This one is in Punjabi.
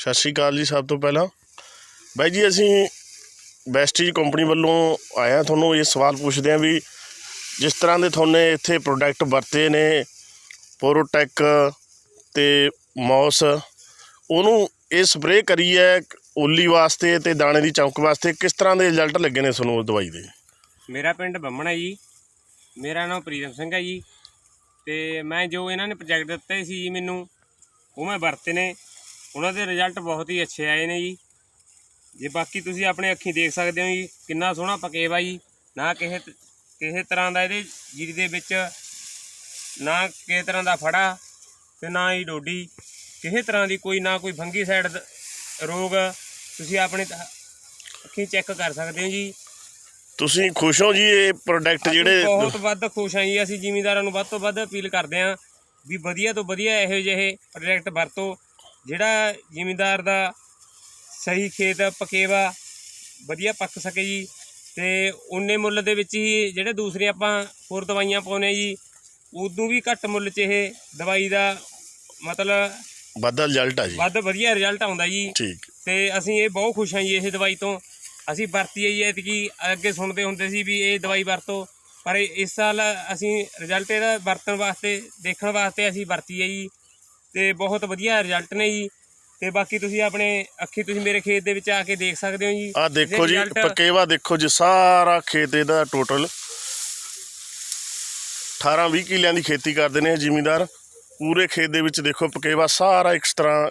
ਸਤਿ ਸ਼੍ਰੀ ਅਕਾਲ ਜੀ ਸਭ ਤੋਂ ਪਹਿਲਾਂ। ਬਾਈ ਜੀ, ਅਸੀਂ ਬੈਸਟੀਜ ਕੰਪਨੀ ਵੱਲੋਂ ਆਏ ਹਾਂ। ਤੁਹਾਨੂੰ ਇਹ ਸਵਾਲ ਪੁੱਛਦੇ ਹਾਂ ਵੀ ਜਿਸ ਤਰ੍ਹਾਂ ਦੇ ਤੁਹਾਨੂੰ ਇੱਥੇ ਪ੍ਰੋਡਕਟ ਵਰਤੇ ਨੇ ਪੋਰੋਟੈਕ ਤੇ ਮੌਸ ਉਹਨੂੰ ਇਹ ਸਪਰੇਅ ਕਰੀ ਹੈ ਓਲੀ ਵਾਸਤੇ ਤੇ ਦਾਣੇ ਦੀ ਚੌਂਕ ਵਾਸਤੇ, ਕਿਸ ਤਰ੍ਹਾਂ ਦੇ ਰਿਜ਼ਲਟ ਲੱਗੇ ਨੇ ਤੁਹਾਨੂੰ ਉਹ ਦਵਾਈ ਦੇ? ਮੇਰਾ ਪਿੰਡ ਬੰਮਣਾ ਜੀ। ਮੇਰਾ ਨਾਮ ਪ੍ਰੀਤਮ ਸਿੰਘ ਹੈ ਜੀ। ਤੇ ਮੈਂ ਜੋ ਇਹਨਾਂ ਨੇ ਪ੍ਰੋਜੈਕਟ ਦਿੱਤੇ ਸੀ ਜੀ ਮੈਨੂੰ, ਉਹ ਮੈਂ ਵਰਤੇ ਨੇ। ਉਹਨਾਂ ਦੇ ਰਿਜ਼ਲਟ ਬਹੁਤ ਹੀ ਅੱਛੇ ਆਏ ਨੇ ਜੀ। ਜੇ ਬਾਕੀ ਤੁਸੀਂ ਆਪਣੇ ਅੱਖੀਂ ਦੇਖ ਸਕਦੇ ਹੋ ਜੀ ਕਿੰਨਾ ਸੋਹਣਾ ਪਕੇਵਾ ਜੀ। ਨਾ ਕਿਸੇ ਕਿਸੇ ਤਰ੍ਹਾਂ ਦਾ ਇਹਦੇ ਜੀਰੀ ਦੇ ਵਿੱਚ ਨਾ ਕਿਸੇ ਤਰ੍ਹਾਂ ਦਾ ਫੜਾ ਤੇ ਨਾ ਹੀ ਡੋਡੀ। ਕਿਸੇ ਤਰ੍ਹਾਂ ਦੀ ਕੋਈ ਨਾ ਕੋਈ ਫੰਗੀ ਸਾਈਡ ਰੋਗ ਤੁਸੀਂ ਆਪਣੇ ਅੱਖੀਂ ਚੈੱਕ ਕਰ ਸਕਦੇ ਹੋ ਜੀ। ਤੁਸੀਂ ਖੁਸ਼ ਹੋ ਜੀ ਇਹ ਪ੍ਰੋਡਕਟ ਜਿਹੜੇ ਬਹੁਤ ਵੱਧ ਖੁਸ਼ ਹਾਂ ਜੀ ਅਸੀਂ ਜ਼ਿਮੀਂਦਾਰਾਂ ਨੂੰ ਵੱਧ ਤੋਂ ਵੱਧ ਅਪੀਲ ਕਰਦੇ ਹਾਂ ਵੀ ਵਧੀਆ ਤੋਂ ਵਧੀਆ ਇਹੋ ਜਿਹੇ ਪ੍ਰੋਜੈਕਟ ਵਰਤੋ। ਜਿਹੜਾ ਜ਼ਿਮੀਂਦਾਰ ਦਾ ਸਹੀ ਖੇਤ ਪਕੇਵਾ ਵਧੀਆ ਪੱਕ ਸਕੇ ਜੀ ਤੇ ਉਨੇ ਮੁੱਲ ਦੇ ਵਿੱਚ ਹੀ ਜਿਹੜੇ ਦੂਸਰੇ ਆਪਾਂ ਹੋਰ ਦਵਾਈਆਂ ਪਾਉਨੇ ਜੀ ਉਦੋਂ ਵੀ ਘੱਟ ਮੁੱਲ 'ਚ ਇਹ ਦਵਾਈ ਦਾ ਮਤਲਬ ਵਾਧਾ ਰਿਜ਼ਲਟ ਆ ਜੀ। ਵੱਧ ਵਧੀਆ ਰਿਜ਼ਲਟ ਆਉਂਦਾ ਜੀ। ਠੀਕ। ਤੇ ਅਸੀਂ ਇਹ ਬਹੁਤ ਖੁਸ਼ ਹਾਂ ਜੀ ਇਹ ਦਵਾਈ ਤੋਂ। ਅਸੀਂ ਵਰਤੀ ਹੈ ਜੀ ਐਤਕੀ ਅੱਗੇ ਸੁਣਦੇ ਹੁੰਦੇ ਸੀ ਵੀ ਇਹ ਦਵਾਈ ਵਰਤੋ। ਪਰ ਇਸ ਸਾਲ ਅਸੀਂ ਰਿਜ਼ਲਟ ਇਹਦਾ ਵਰਤਣ ਵਾਸਤੇ ਦੇਖਣ ਵਾਸਤੇ ਅਸੀਂ ਵਰਤੀ ਹੈ ਜੀ। ਤੇ ਬਹੁਤ ਵਧੀਆ ਰਿਜ਼ਲਟ ਨੇ ਜੀ। ਤੇ ਬਾਕੀ ਤੁਸੀਂ ਆਪਣੇ ਅੱਖੀ ਤੁਸੀਂ ਮੇਰੇ ਖੇਤ ਦੇ ਵਿੱਚ ਆ ਕੇ ਦੇਖ ਸਕਦੇ ਹੋ ਜੀ। ਆ ਦੇਖੋ ਜੀ ਪਕੇਵਾ ਦੇਖੋ ਜੀ ਸਾਰਾ ਖੇਤ ਇਹਦਾ ਟੋਟਲ 18 20 ਕਿੱਲਿਆਂ ਦੀ ਖੇਤੀ ਕਰਦੇ ਨੇ ਜ਼ਿਮੀਂਦਾਰ। ਪੂਰੇ ਖੇਤ ਦੇ ਵਿੱਚ ਦੇਖੋ ਪਕੇਵਾ ਸਾਰਾ ਇਸ ਤਰ੍ਹਾਂ